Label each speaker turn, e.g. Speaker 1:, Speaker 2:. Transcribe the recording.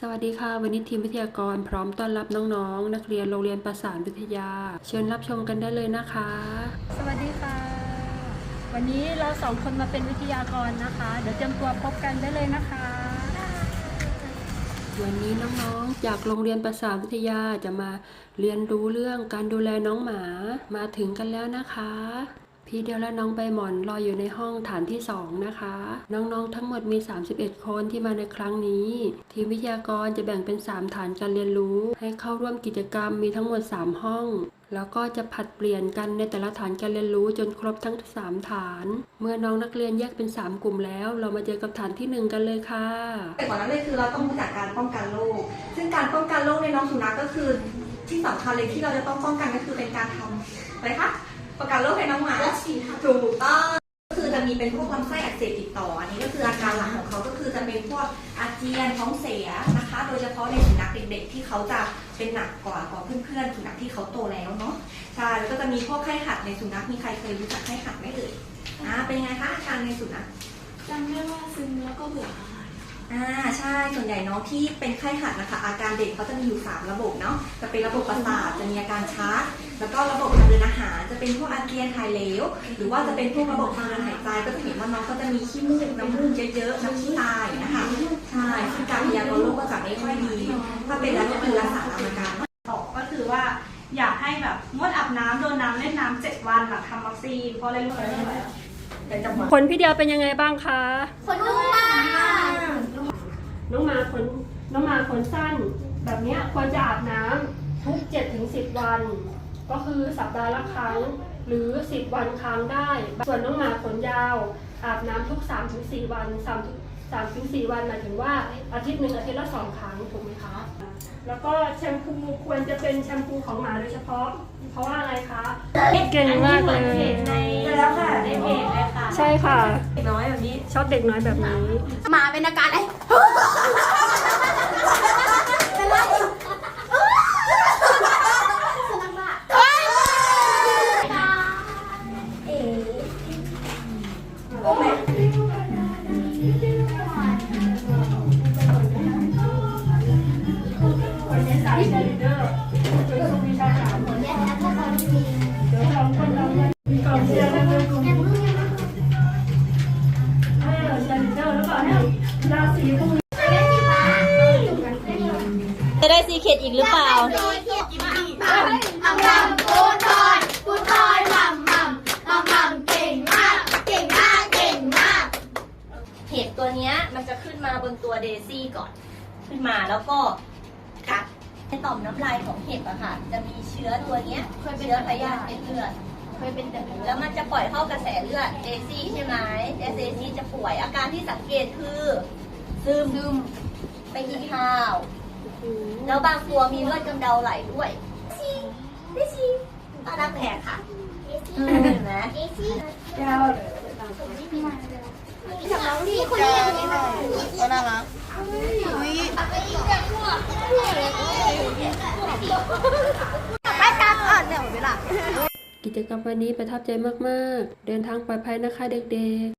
Speaker 1: สวัสดีค่ะ วันนี้ทีมวิทยากรพร้อมต้อนรับน้องๆ นักเรียนโรงเรียนประสานวิทยา เชิญรับชมกันได้เลยนะคะ
Speaker 2: สวัสดีค่ะ วันนี้เราสองคนมาเป็นวิทยากรนะคะ เดี๋ยวเตรียมตัวพบกันได้เลยนะคะ
Speaker 1: วันนี้น้องๆ จากโรงเรียนประสานวิทยาจะมาเรียนรู้เรื่องการดูแลน้องหมามาถึงกันแล้วนะคะ พี่เดียวและน้องใบหมอนรออยู่ในห้องฐานที่ 2 นะคะ น้องๆทั้งหมดมี 31 คนที่มาในครั้งนี้ ทีมวิทยากรจะแบ่งเป็น 3 ฐานการเรียนรู้ ให้เข้าร่วมกิจกรรมมีทั้งหมด 3 ห้องแล้วก็จะผัดเปลี่ยนกันในแต่ละฐานการเรียนรู้จนครบทั้ง 3 ฐาน เมื่อน้องนักเรียนแยกเป็น 3 กลุ่มแล้ว เรามาเจอกับฐานทีหนึ่1 กันเลยค่ะ
Speaker 3: แต่ก่อนนั้นเลยคือเราต้องรู้จักการป้องกันโรคซึ่งการป้องกันโรคในน้องสุนัขก็คือที่สำคัญเลยที่เราจะต้องป้องกันก็คือเป็นการทำอะไรคะ ป้องกันโรคในน้องหมาถูกต้องก็คือจะมีเป็นพวกลำไส้อักเสบติดต่อ อันนี้ก็คืออาการหลักของเขาก็คือจะเป็นพวกอาเจียนท้องเสียนะคะ โดยเฉพาะในสุนัขเด็กๆที่เขาจะเป็นหนักกว่ากว่าเพื่อนๆสุนัขที่เขาโตแล้วเนาะใช่แล้วก็จะมีพวกไข้หัดในสุนัขมีใครเคยรู้จักไข้หัดไหมเอ่ยอ่าเป็นยังไงคะอาการในสุนัข
Speaker 4: จำได้ว่าซึมแล้วก็เบื่ออาหาร
Speaker 3: อ่าใช่ส่วนใหญ่เนาะที่เป็นไข้หัดนะคะ อาการเด็กเขาจะมีอยู่ 3 ระบบเนาะจะเป็นระบบประสาทจะมีอาการชาแล้วก็ระบบทางเดินอาหารจะเป็นพวกอาเจียนถ่ายเหลว หรือว่าจะเป็นพวกระบบทางเดินหายใจก็จะเห็นว่าน้องก็จะมีขี้มูกน้ำมูกเยอะๆน้ำขี้ตายนะคะใช่ซึ่งการพยากรณ์โรคก็จะไม่ค่อยดี ถ้าเป็นแล้วก็คือรักษาตามอาการ
Speaker 5: ออกก็คือว่าอยากให้แบบงดอาบน้ำโดนน้ำเล่นน้ำเจ็ดวันหลังทำวัคซีนเพราะอะไรรู้ไหม
Speaker 1: ผลพี่เดียวเป็นยังไงบ้างคะ
Speaker 4: คนนุ่มมาก
Speaker 1: น้องหมาขน น้องหมาขนสั้น แบบเนี้ยควรจะอาบน้ำทุก7ถึง10 วัน ก็คือสัปดาห์ละครั้ง หรือ 10 วันครั้งได้ ส่วนน้องหมาขนยาว อาบน้ำทุก3ถึง4วัน3ถึง3ถึง4วันหมายถึงว่าอาทิตย์หนึ่งอาทิตย์ละสองครั้งถูกไหมคะ แล้วก็แชมพูควรจะเป็นแชมพูของหมาโดยเฉพาะ เพราะว่าอะไรคะเก่งมากเลย
Speaker 5: ในแล้วค่ะในเพจเลยค่ะ
Speaker 1: ใช่ค่ะ
Speaker 5: น้อยแบบนี้
Speaker 1: ชอบเด็กน้อยแบบนี้
Speaker 4: หมาเป็นอาการอะไร
Speaker 1: จะ
Speaker 6: ได้ซีเคดอีกหรือเปล่า
Speaker 4: มัมมัมกูทอยกูทอยมัมมัมมัมมัมเก่งมาก เก่งมาก เก่งมาก
Speaker 6: เห็ดตัวเนี้ยมันจะขึ้นมาบนตัว เดซี่ก่อนขึ้นมาแล้วก็กัดในต่อมน้ำลายของเห็ดอะค่ะ จะมีเชื้อตัวเนี้ยเชื้อพยาธิในเลือด
Speaker 4: เคยเป็นแต่หนู
Speaker 6: แล้วมันจะปล่อยเข้ากระแสเลือดเดซี่ใช่ไหมเดซี่จะป่วยอาการที่สังเกตคือซึมซึมไปกินข้าว แล้วบางตัวมีเลือดกำเดาไหลด้วยเดซี่ตาดำแผลค่ะเห็นไหม
Speaker 4: จาก นี่คนนี้คนนี้ก็น่ารักอุ้ยไปตามอ่อนเดี๋ยวเวลา
Speaker 1: กิจกรรมวันนี้ประทับใจมาก ๆ เดินทางปลอดภัยนะคะเด็ก ๆ